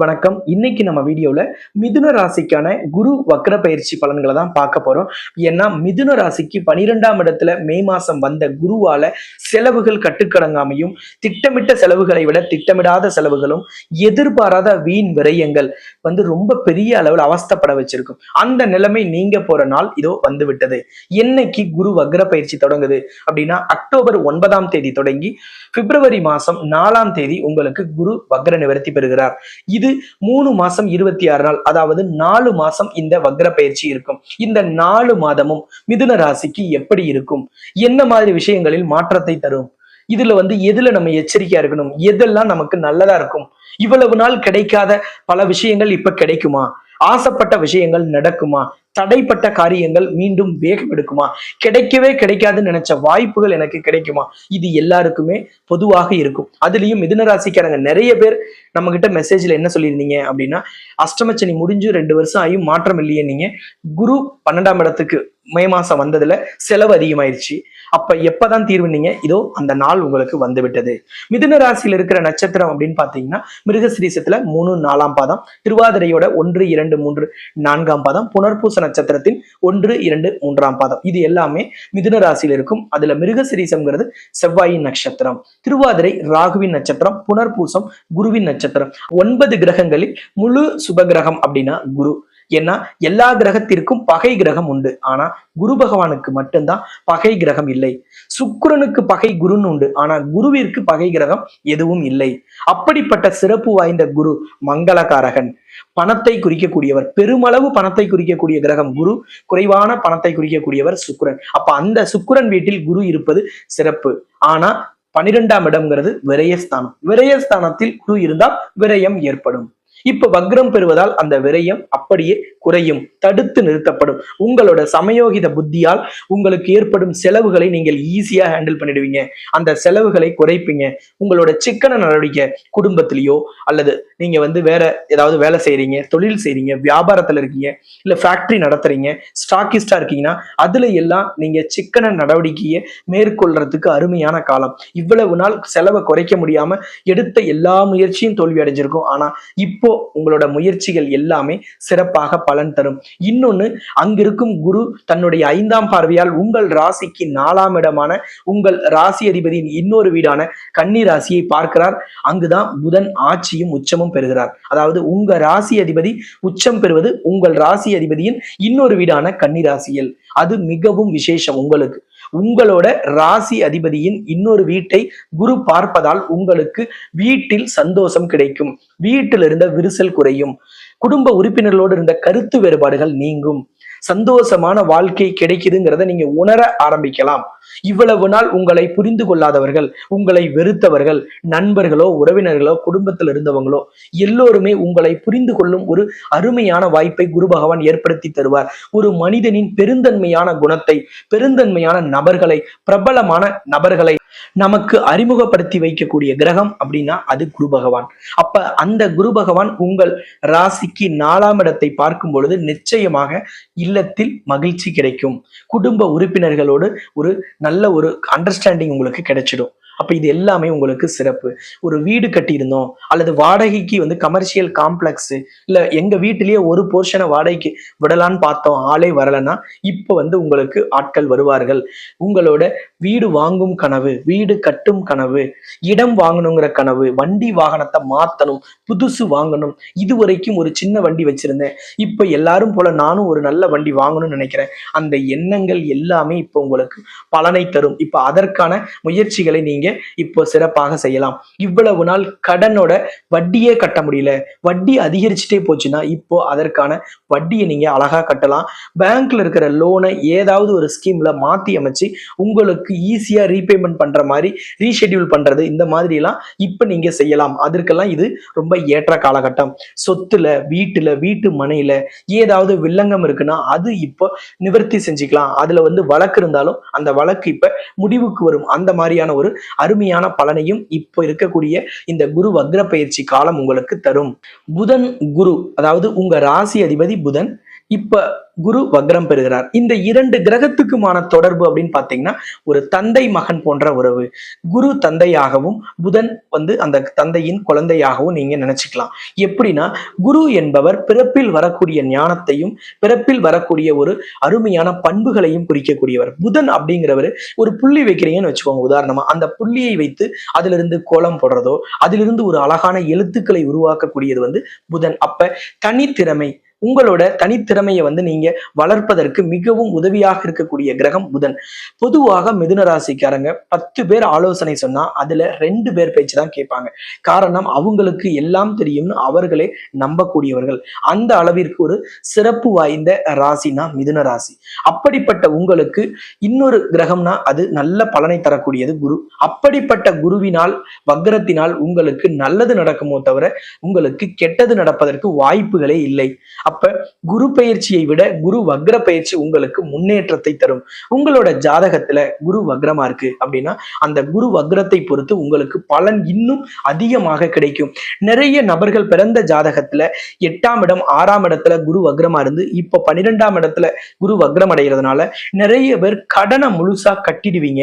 வணக்கம். இன்னைக்கு நம்ம வீடியோல மிதுன ராசிக்கான குரு வக்ர பயிற்சி பலன்களை தான் பார்க்க போறோம். ஏன்னா மிதுன ராசிக்கு பனிரெண்டாம் இடத்துல மே மாசம் வந்த குருவால செலவுகள் கட்டுக்கடங்காமையும் திட்டமிட்ட செலவுகளை விட திட்டமிடாத செலவுகளும் எதிர்பாராத வீண் விரயங்கள் வந்து ரொம்ப பெரிய அளவில் அவஸ்தப்பட வச்சிருக்கும். அந்த நிலைமை நீங்க போற நாள் இதோ வந்து விட்டது என்னைக்கு குரு வக்ர பயிற்சி தொடங்குது அப்படின்னா அக்டோபர் ஒன்பதாம் தேதி தொடங்கி பிப்ரவரி மாசம் நாலாம் தேதி உங்களுக்கு குரு வக்ர நிவர்த்தி பெறுகிறார். இது மூணு மாசம் இருபத்தி ஆறு நாள் அதாவது நாலு மாசம் இந்த வக்ர பயிற்சி இருக்கும். இந்த நாலு மாதமும் மிதுன ராசிக்கு எப்படி இருக்கும்? என்ன மாதிரி விஷயங்களில் மாற்றத்தை தரும்? இதுல வந்து எதுல நம்ம எச்சரிக்கையா இருக்கணும்? எதெல்லாம் நமக்கு நல்லதா இருக்கும்? இவ்வளவு நாள் கிடைக்காத பல விஷயங்கள் இப்ப கிடைக்குமா? ஆசைப்பட்ட விஷயங்கள் நடக்குமா? தடைப்பட்ட காரியங்கள் மீண்டும் வேகம் எடுக்குமா? கிடைக்கவே கிடைக்காதுன்னு நினைச்ச வாய்ப்புகள் எனக்கு கிடைக்குமா? இது எல்லாருக்குமே பொதுவாக இருக்கும். அதுலயும் மிதுனராசிக்காரங்க நிறைய பேர் நம்ம கிட்ட மெசேஜ்ல என்ன சொல்லியிருந்தீங்க அப்படின்னா அஷ்டமச்சனி முடிஞ்சு ரெண்டு வருஷம் ஆகியும் மாற்றம் இல்லையே நீங்க. குரு பன்னெண்டாம் இடத்துக்கு மே மாசம் வந்ததுல செலவு அதிகமாயிருச்சு. அப்ப எப்பதான் தீர்வுனீங்க இதோ அந்த நாள் உங்களுக்கு வந்து விட்டது மிதுன ராசியில் இருக்கிற நட்சத்திரம் அப்படின்னு பாத்தீங்கன்னா மிருகசிரீசத்துல மூணு நாலாம் பாதம் திருவாதிரையோட ஒன்று இரண்டு மூன்று நான்காம் பாதம் புனர்பூச நட்சத்திரத்தின் ஒன்று இரண்டு மூன்றாம் பாதம். இது எல்லாமே மிதுன ராசியில் இருக்கும். அதுல மிருகசிரீசம்ங்கிறது செவ்வாயின் நட்சத்திரம். திருவாதிரை ராகுவின் நட்சத்திரம் புனர்பூசம் குருவின் நட்சத்திரம். ஒன்பது கிரகங்களில் முழு சுபகிரகம் அப்படின்னா குரு. ஏன்னா எல்லா கிரகத்திற்கும் பகை கிரகம் உண்டு. ஆனா குரு பகவானுக்கு மட்டும்தான் பகை கிரகம் இல்லை. சுக்கிரனுக்கு பகை குருன்னு உண்டு. ஆனா குருவிற்கு பகை கிரகம் எதுவும் இல்லை. அப்படிப்பட்ட சிறப்பு வாய்ந்த குரு மங்களகாரகன். பணத்தை குறிக்கக்கூடியவர். பெருமளவு பணத்தை குறிக்கக்கூடிய கிரகம் குரு. குறைவான பணத்தை குறிக்கக்கூடியவர் சுக்கிரன். அப்ப அந்த சுக்கிரன் வீட்டில் குரு இருப்பது சிறப்பு. ஆனா பனிரெண்டாம் இடம்ங்கிறது விரயஸ்தானம். விரயஸ்தானத்தில் குரு இருந்தால் விரயம் ஏற்படும். இப்ப வக்ரம் பெறுவதால் அந்த விரயம் அப்படியே குறையும் தடுத்து நிறுத்தப்படும். உங்களோட சமயோகித புத்தியால் உங்களுக்கு ஏற்படும் செலவுகளை நீங்கள் ஈஸியா ஹேண்டில் பண்ணிடுவீங்க. அந்த செலவுகளை குறைப்பீங்க. உங்களோட சிக்கன நடவடிக்கை குடும்பத்திலேயோ அல்லது நீங்க வந்து வேற ஏதாவது வேலை செய்யறீங்க தொழில் செய்யறீங்க வியாபாரத்துல இருக்கீங்க இல்ல ஃபேக்டரி நடத்துறீங்க ஸ்டாக்கிஸ்டா இருக்கீங்கன்னா அதுல எல்லாம் நீங்க சிக்கன நடவடிக்கையை மேற்கொள்றதுக்கு அருமையான காலம். இவ்வளவு நாள் செலவை குறைக்க முடியாம எடுத்த எல்லா முயற்சியும் தோல்வி அடைஞ்சிருக்கும் ஆனா இப்போ உங்களோட முயற்சிகள் எல்லாமே சிறப்பாக பலன் தரும். இன்னொன்னு அங்கிருக்கும் குரு தன்னுடைய ஐந்தாம் பார்வையால் உங்கள் ராசிக்கு நாலாம் இடமான உங்கள் ராசி அதிபதியின் இன்னொரு வீடான கன்னி ராசியை பார்க்கிறார். அங்குதான் புதன் ஆட்சியும் உச்சமும் பெறுகிறார். அதாவது உங்க ராசி அதிபதி உச்சம் பெறுவது உங்கள் ராசி அதிபதியின் இன்னொரு வீடான கன்னி ராசியில். அது மிகவும் விசேஷம் உங்களுக்கு. உங்களோட ராசி அதிபதியின் இன்னொரு வீட்டை குரு பார்ப்பதால் உங்களுக்கு வீட்டில் சந்தோஷம் கிடைக்கும். வீட்டில் இருந்த விரிசல் குறையும். குடும்ப உறுப்பினர்களோடு இருந்த கருத்து வேறுபாடுகள் நீங்கும். சந்தோஷமான வாழ்க்கை கிடைக்குதுங்கிறத நீங்க உணர ஆரம்பிக்கலாம். இவ்வளவு நாள் உங்களை புரிந்து கொள்ளாதவர்கள் உங்களை வெறுத்தவர்கள் நண்பர்களோ உறவினர்களோ குடும்பத்தில் இருந்தவங்களோ எல்லோருமே உங்களை புரிந்து கொள்ளும் ஒரு அருமையான வாய்ப்பை குரு பகவான் ஏற்படுத்தி தருவார். ஒரு மனிதனின் பெருந்தன்மையான குணத்தை பெருந்தன்மையான நபர்களை பிரபலமான நபர்களை நமக்கு அறிமுகப்படுத்தி வைக்கக்கூடிய கிரகம் அப்படின்னா அது குரு பகவான். அப்ப அந்த குரு பகவான் உங்கள் ராசிக்கு நாலாம் இடத்தை பார்க்கும் பொழுது நிச்சயமாக இல்லத்தில் மகிழ்ச்சி கிடைக்கும். குடும்ப உறுப்பினர்களோடு ஒரு நல்ல ஒரு அண்டர்ஸ்டாண்டிங் உங்களுக்கு கிடைச்சிடும். அப்போ இது எல்லாமே உங்களுக்கு சிறப்பு. ஒரு வீடு கட்டியிருந்தோம் அல்லது வாடகைக்கு வந்து கமர்ஷியல் காம்ப்ளெக்ஸ் இல்லை எங்க வீட்டிலேயே ஒரு போர்ஷனை வாடகைக்கு விடலான்னு பார்த்தோம் ஆளே வரலன்னா இப்போ வந்து உங்களுக்கு ஆட்கள் வருவார்கள். உங்களோட வீடு வாங்கும் கனவு வீடு கட்டும் கனவு இடம் வாங்கணுங்கிற கனவு வண்டி வாகனத்தை மாத்தணும் புதுசு வாங்கணும் இதுவரைக்கும் ஒரு சின்ன வண்டி வச்சிருந்தேன். இப்போ எல்லாரும் போல நானும் ஒரு நல்ல வண்டி வாங்கணும்னு நினைக்கிறேன். அந்த எண்ணங்கள் எல்லாமே இப்போ உங்களுக்கு பலனை தரும். இப்போ அதற்கான முயற்சிகளை நீங்கள் நீங்க இப்போ சிறப்பாக செய்யலாம். இவ்வளவு நாள் கடனோட வட்டியே கட்ட முடியல. வட்டி அதிகரிச்சுட்டே போச்சுன்னா இப்போ அதற்கான வட்டியை நீங்க அழகா கட்டலாம். பேங்க்ல இருக்கிற லோனை ஏதாவது ஒரு ஸ்கீம்ல மாத்தி அமைச்சு உங்களுக்கு ஈஸியா ரீபேமெண்ட் பண்ற மாதிரி ரீஷெட்யூல் பண்றது இந்த மாதிரி எல்லாம் இப்ப நீங்க செய்யலாம். அதற்கெல்லாம் இது ரொம்ப ஏற்ற காலகட்டம். சொத்துல வீட்டுல வீட்டு மனையில ஏதாவது வில்லங்கம் இருக்குன்னா அது இப்போ நிவர்த்தி செஞ்சுக்கலாம். அதுல வந்து வழக்கு இருந்தாலும் அந்த வழக்கு இப்ப முடிவுக்கு வரும். அந்த மாதிரியான ஒரு அருமையான பலனையும் இப்போ இருக்கக்கூடிய இந்த குரு வக்ர பயிற்சி காலம் உங்களுக்கு தரும். புதன் குரு அதாவது உங்க ராசி அதிபதி புதன் இப்ப குரு வக்ரம் பெறுகிறார். இந்த இரண்டு கிரகத்துக்குமான தொடர்பு அப்படின்னு பாத்தீங்கன்னா ஒரு தந்தை மகன் போன்ற உறவு. குரு தந்தையாகவும் புதன் வந்து அந்த தந்தையின் குழந்தையாகவும் நீங்க நினைச்சுக்கலாம். எப்படின்னா குரு என்பவர் பிறப்பில் வரக்கூடிய ஞானத்தையும் பிறப்பில் வரக்கூடிய ஒரு அருமையான பண்புகளையும் குறிக்கக்கூடியவர். புதன் அப்படிங்கிறவர் ஒரு புள்ளி வைக்கிறீங்கன்னு வச்சுக்கோங்க உதாரணமா. அந்த புள்ளியை வைத்து அதிலிருந்து கோலம் போடுறதோ அதிலிருந்து ஒரு அழகான எழுத்துக்களை உருவாக்கக்கூடியது வந்து புதன். அப்ப தனித்திறமை உங்களோட தனித்திறமையை வந்து நீங்க வளர்ப்பதற்கு மிகவும் உதவியாக இருக்கக்கூடிய கிரகம் புதன். பொதுவாக மிதுன ராசிக்காரங்க பத்து பேர் ஆலோசனை சொன்னா அதுல ரெண்டு பேர் பேச்சு தான் கேட்பாங்க. காரணம் அவங்களுக்கு எல்லாம் தெரியும்னு அவர்களே நம்பக்கூடியவர்கள். அந்த அளவிற்கு ஒரு சிறப்பு வாய்ந்த ராசினா மிதுன ராசி. அப்படிப்பட்ட உங்களுக்கு இன்னொரு கிரகம்னா அது நல்ல பலனை தரக்கூடியது குரு. அப்படிப்பட்ட குருவினால் வக்ரத்தினால் உங்களுக்கு நல்லது நடக்குமோ தவிர உங்களுக்கு கெட்டது நடப்பதற்கு வாய்ப்புகளே இல்லை. அப்ப குரு பயிற்சியை விட குரு வக்ர பயிற்சி உங்களுக்கு முன்னேற்றத்தை தரும். உங்களோட ஜாதகத்துல குரு வக்ரமா இருக்கு அப்படின்னா அந்த குரு வக்ரத்தை பொறுத்து உங்களுக்கு பலன் இன்னும் அதிகமாக கிடைக்கும். நிறைய நபர்கள் பிறந்த ஜாதகத்துல எட்டாம் இடம் ஆறாம் இடத்துல குரு வக்ரமா இருந்து இப்ப பன்னிரெண்டாம் இடத்துல குரு வக்ரம் அடைகிறதுனால நிறைய பேர் கடனை முழுசா கட்டிடுவீங்க.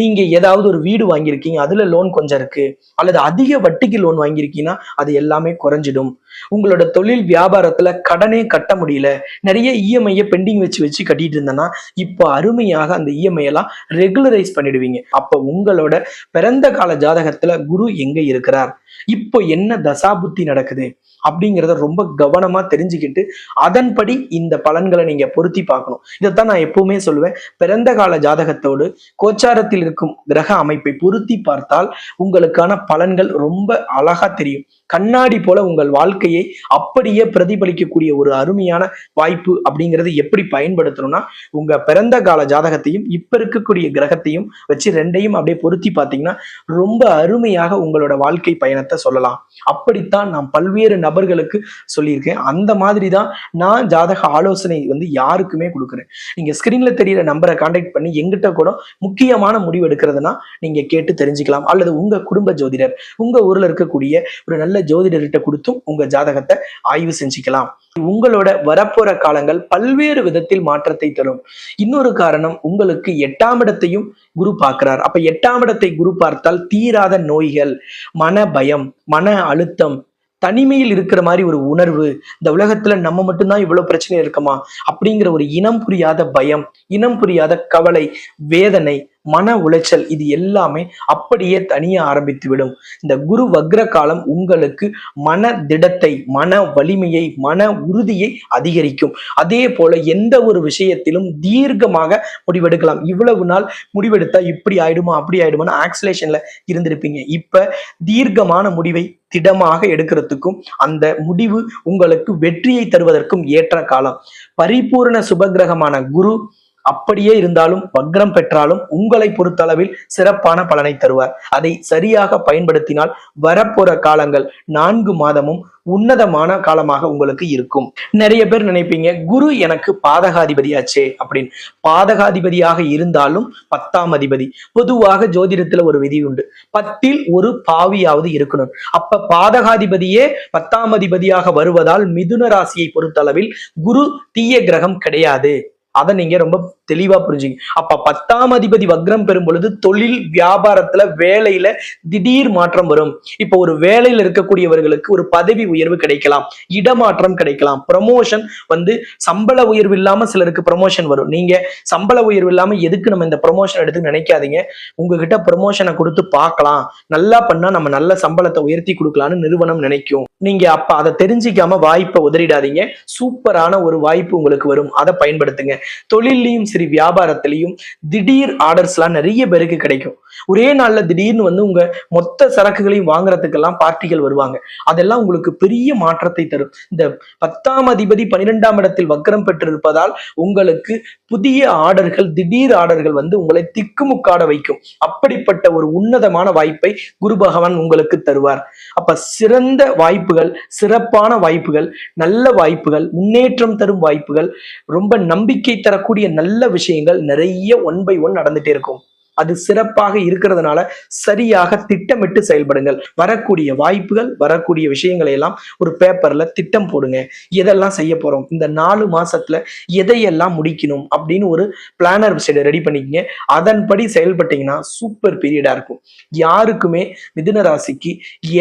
நீங்க ஏதாவது ஒரு வீடு வாங்கியிருக்கீங்க அதுல லோன் கொஞ்சம் இருக்கு. அல்லது அதிக வட்டிக்கு லோன் வாங்கியிருக்கீங்கன்னா அது எல்லாமே குறைஞ்சிடும். உங்களோட தொழில் வியாபாரத்துல கடன் கட்ட முடியல. நிறைய இஎம்ஐயை பெண்டிங் வச்சு வச்சு கட்டிட்டு இருந்தேன்னா இப்போ அருமையாக அந்த இஎம்ஐ எல்லாம் ரெகுலரைஸ் பண்ணிடுவீங்க. அப்போ உங்களோட பிறந்த கால ஜாதகத்துல குரு எங்க இருக்கிறார்? இப்போ என்ன தசாபுத்தி நடக்குது அப்படிங்கிறத ரொம்ப கவனமா தெரிஞ்சுக்கிட்டு அதன்படி இந்த பலன்களை நீங்க பொருத்தி பார்க்கணும். இதைத்தான் நான் எப்பவுமே சொல்லுவேன். பிறந்த கால ஜாதகத்தோடு கோச்சாரத்தில் இருக்கும் கிரக அமைப்பை பொருத்தி பார்த்தால் உங்களுக்கான பலன்கள் ரொம்ப அழகா தெரியும். கண்ணாடி போல உங்கள் வாழ்க்கையை அப்படியே பிரதிபலிக்கக்கூடிய ஒரு அருமையான வாய்ப்பு அப்படிங்கிறது எப்படி பயன்படுத்தணும்னா உங்க பிறந்த கால ஜாதகத்தையும் இப்ப இருக்கக்கூடிய கிரகத்தையும் வச்சு ரெண்டையும் அப்படியே பொருத்தி பார்த்தீங்கன்னா ரொம்ப அருமையாக உங்களோட வாழ்க்கை பயணம் பயணத்தை சொல்லலாம். அப்படித்தான் நான் பல்வேறு நபர்களுக்கு சொல்லியிருக்கேன். அந்த மாதிரி தான் நான் ஜாதக ஆலோசனை வந்து யாருக்குமே கொடுக்குறேன். நீங்க ஸ்கிரீன்ல தெரியிற நம்பரை கான்டாக்ட் பண்ணி எங்கிட்ட கூட முக்கியமான முடிவு எடுக்கிறதுனா நீங்க கேட்டு தெரிஞ்சுக்கலாம். அல்லது உங்க குடும்ப ஜோதிடர் உங்க ஊர்ல இருக்கக்கூடிய ஒரு நல்ல ஜோதிடர்கிட்ட கொடுத்தும் உங்க ஜாதகத்தை ஆய்வு செஞ்சுக்கலாம். உங்களோட வரப்போற காலங்கள் பல்வேறு விதத்தில் மாற்றத்தை தரும். இன்னொரு காரணம் உங்களுக்கு எட்டாம் இடத்தையும் குரு பார்க்கிறார். அப்ப எட்டாம் இடத்தை குரு பார்த்தால் தீராத நோய்கள் மன பயம் மன அழுத்தம் தனிமையில் இருக்கிற மாதிரி ஒரு உணர்வு இந்த உலகத்துல நம்ம மட்டும்தான் இவ்வளவு பிரச்சனை இருக்குமா? அப்படிங்கிற ஒரு இனம் புரியாத பயம் இனம் புரியாத கவலை வேதனை மன உளைச்சல் இது எல்லாமே அப்படியே தனிய ஆரம்பித்து விடும் இந்த குரு வக்ர காலம் உங்களுக்கு மன திடத்தை மன வலிமையை மன உறுதியை அதிகரிக்கும். அதே போல எந்த ஒரு விஷயத்திலும் தீர்க்கமாக முடிவெடுக்கலாம். இவ்வளவு நாள் முடிவெடுத்தா இப்படி ஆயிடுமா அப்படி ஆயிடுமான்னு ஆக்சிலேஷன்ல இருந்திருப்பீங்க. இப்ப தீர்க்கமான முடிவை திடமாக எடுக்கிறதுக்கும் அந்த முடிவு உங்களுக்கு வெற்றியை தருவதற்கும் ஏற்ற காலம். பரிபூரண சுபகிரகமான குரு அப்படியே இருந்தாலும் வக்ரம் பெற்றாலும் உங்களை பொறுத்தளவில் சிறப்பான பலனை தருவார். அதை சரியாக பயன்படுத்தினால் வரப்போற காலங்கள் நான்கு மாதமும் உன்னதமான காலமாக உங்களுக்கு இருக்கும். நிறைய பேர் நினைப்பீங்க குரு எனக்கு பாதகாதிபதியாச்சே அப்படின்னு. பாதகாதிபதியாக இருந்தாலும் பத்தாம் அதிபதி. பொதுவாக ஜோதிடத்துல ஒரு விதி உண்டு. பத்தில் ஒரு பாவியாவது இருக்கணும். அப்ப பாதகாதிபதியே பத்தாம் அதிபதியாக வருவதால் மிதுன ராசியை பொறுத்தளவில் குரு தீய கிரகம் கிடையாது. அதை நீங்க ரொம்ப தெளிவா புரிஞ்சுங்க. அப்ப பத்தாம் அதிபதி வக்ரம் பெறும் பொழுது தொழில் வியாபாரத்துல வேலையில திடீர் மாற்றம் வரும். இப்ப ஒரு வேலையில இருக்கக்கூடியவர்களுக்கு ஒரு பதவி உயர்வு கிடைக்கலாம். இடமாற்றம் கிடைக்கலாம். ப்ரமோஷன் வந்து சம்பள உயர்வு இல்லாம சிலருக்கு ப்ரமோஷன் வரும். நீங்க சம்பள உயர்வு இல்லாம எதுக்கு நம்ம இந்த ப்ரமோஷன் எடுத்து நினைக்காதீங்க. உங்ககிட்ட ப்ரமோஷனை கொடுத்து பார்க்கலாம். நல்லா பண்ணா நம்ம நல்ல சம்பளத்தை உயர்த்தி கொடுக்கலாம்னு நிறுவனம் நினைக்கும். நீங்க அப்ப அதை தெரிஞ்சிக்காம வாய்ப்பை உதறிடாதீங்க. சூப்பரான ஒரு வாய்ப்பு உங்களுக்கு வரும். அதை பயன்படுத்துங்க. தொழிலையும் சரி வியாபாரத்திலையும் திடீர் ஆர்டர்ஸ்லாம் நிறைய பேருக்கு கிடைக்கும். ஒரே நாள்ல திடீர்னு வந்து உங்க மொத்த சரக்குகளையும் வாங்குறதுக்கெல்லாம் பார்ட்டிகள் வருவாங்க. அதெல்லாம் உங்களுக்கு பெரிய மாற்றத்தை தரும். இந்த பத்தாம் அதிபதி பன்னிரெண்டாம் இடத்தில் வக்கரம் பெற்றிருப்பதால் உங்களுக்கு புதிய ஆர்டர்கள் திடீர் ஆர்டர்கள் வந்து உங்களை திக்குமுக்காட வைக்கும். அப்படிப்பட்ட ஒரு உன்னதமான வாய்ப்பை குரு பகவான் உங்களுக்கு தருவார். அப்ப சிறந்த வாய்ப்புகள் சிறப்பான வாய்ப்புகள் நல்ல வாய்ப்புகள் முன்னேற்றம் தரும் வாய்ப்புகள் ரொம்ப நம்பிக்கை தரக்கூடிய நல்ல விஷயங்கள் நிறைய ஒன் பை ஒன் நடந்துட்டே இருக்கும். அது சிறப்பாக இருக்கிறதுனால சரியாக திட்டமிட்டு செயல்படுங்கள். வரக்கூடிய வாய்ப்புகள் வரக்கூடிய விஷயங்களை எல்லாம் ஒரு பேப்பர்ல திட்டம் போடுங்க. எதெல்லாம் செய்ய போறோம்? இந்த நாலு மாசத்துல எதையெல்லாம் முடிக்கணும்? அப்படின்னு ஒரு பிளானர் சைடு ரெடி பண்ணிக்கங்க. அதன்படி செயல்பட்டீங்கன்னா சூப்பர் பீரியடா இருக்கும். யாருக்குமே மிதுன ராசிக்கு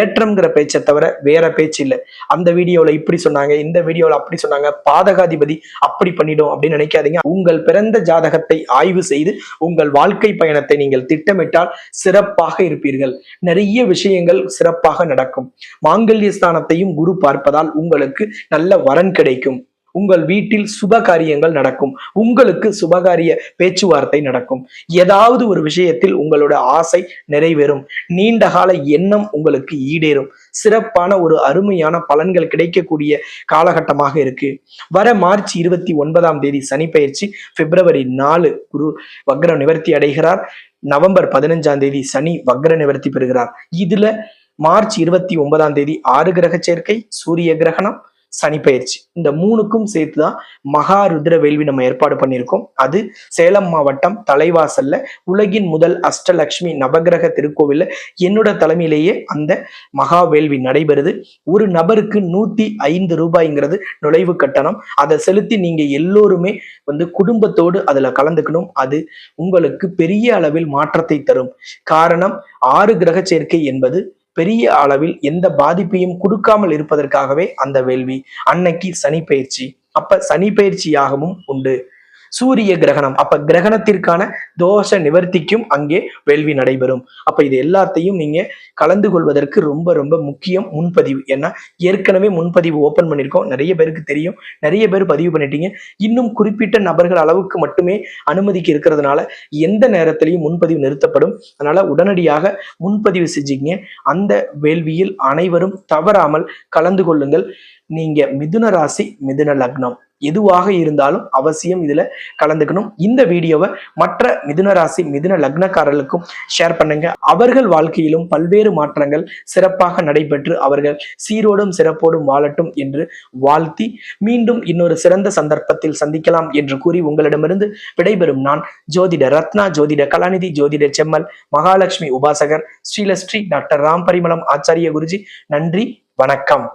ஏற்றம்ங்கிற பேச்சை தவிர வேற பேச்சு இல்லை. அந்த வீடியோல இப்படி சொன்னாங்க இந்த வீடியோல அப்படி சொன்னாங்க பாதகாதிபதி அப்படி பண்ணிடும் அப்படின்னு நினைக்காதீங்க. உங்கள் பிறந்த ஜாதகத்தை ஆய்வு செய்து உங்கள் வாழ்க்கை பயணத்தை நீங்கள் திட்டமிட்டால் சிறப்பாக இருப்பீர்கள். நிறைய விஷயங்கள் சிறப்பாக நடக்கும். மாங்கல்ய ஸ்தானத்தையும் குரு பார்ப்பதால் உங்களுக்கு நல்ல வரன் கிடைக்கும். உங்கள் வீட்டில் சுப காரியங்கள் நடக்கும். உங்களுக்கு சுபகாரிய பேச்சுவார்த்தை நடக்கும். ஏதாவது ஒரு விஷயத்தில் உங்களோட ஆசை நிறைவேறும். நீண்ட கால எண்ணம் உங்களுக்கு ஈடேறும். சிறப்பான ஒரு அருமையான பலன்கள் கிடைக்கக்கூடிய காலகட்டமாக இருக்கு. வர மார்ச் இருபத்தி ஒன்பதாம் தேதி சனி பயிற்சி பிப்ரவரி நாலு குரு வக்ர நிவர்த்தி அடைகிறார். நவம்பர் பதினஞ்சாம் தேதி சனி வக்ர நிவர்த்தி பெறுகிறார். இதுல மார்ச் இருபத்தி ஒன்பதாம் தேதி ஆறு கிரக சேர்க்கை சூரிய கிரகணம் சனி பயிற்சி. இந்த மூணுக்கும் சேர்த்து தான் மகா ருத்ர வேள்வி நம்ம ஏற்பாடு பண்ணியிருக்கோம். அது சேலம் மாவட்டம் தலைவாசல்ல உலகின் முதல் அஷ்டலக்ஷ்மி நவகிரக திருக்கோவில்ல என்னோட தலைமையிலேயே அந்த மகா வேள்வி நடைபெறுது. ஒரு நபருக்கு நூத்தி ஐந்து ரூபாய்ங்கிறது நுழைவு கட்டணம். அதை செலுத்தி நீங்க எல்லோருமே வந்து குடும்பத்தோடு அதுல கலந்துக்கணும். அது உங்களுக்கு பெரிய அளவில் மாற்றத்தை தரும். காரணம் ஆறு கிரக சேர்க்கை என்பது பெரிய அளவில் எந்த பாதிப்பையும் கொடுக்காமல் இருப்பதற்காகவே அந்த வேள்வி. அன்னைக்கு சனி பயிற்சி. அப்ப சனி பயிற்சியாகவும் உண்டு. சூரிய கிரகணம். அப்ப கிரகணத்திற்கான தோஷ நிவர்த்திக்கும் அங்கே வேள்வி நடைபெறும். அப்ப இது எல்லாத்தையும் நீங்க கலந்து கொள்வதற்கு ரொம்ப ரொம்ப முக்கியம் முன்பதிவு. ஏன்னா ஏற்கனவே முன்பதிவு ஓபன் பண்ணியிருக்கோம். நிறைய பேருக்கு தெரியும். நிறைய பேர் பதிவு பண்ணிட்டீங்க. இன்னும் குறிப்பிட்ட நபர்கள் அளவுக்கு மட்டுமே அனுமதிக்கு இருக்கிறதுனால எந்த நேரத்திலையும் முன்பதிவு நிறுத்தப்படும். அதனால உடனடியாக முன்பதிவு செஞ்சீங்க. அந்த வேள்வியில் அனைவரும் தவறாமல் கலந்து கொள்ளுங்கள். நீங்க மிதுன ராசி மிதுன லக்னம். எதுவாக இருந்தாலும் அவசியம் இதுல கலந்துக்கணும். இந்த வீடியோவை மற்ற மிதுன ராசி மிதுன லக்னக்காரர்களுக்கும் ஷேர் பண்ணுங்க. அவர்கள் வாழ்க்கையிலும் பல்வேறு மாற்றங்கள் சிறப்பாக நடைபெற்று அவர்கள் சீரோடும் சிறப்போடும் வாழட்டும் என்று வாழ்த்தி மீண்டும் இன்னொரு சிறந்த சந்தர்ப்பத்தில் சந்திக்கலாம் என்று கூறி உங்களிடமிருந்து விடைபெறும் நான் ஜோதிட ரத்னா ஜோதிட கலாநிதி ஜோதிட செம்மல் மகாலட்சுமி உபாசகர் ஸ்ரீலஸ்ரீ டாக்டர் ராம் பரிமளம் ஆச்சாரிய குருஜி. நன்றி வணக்கம்.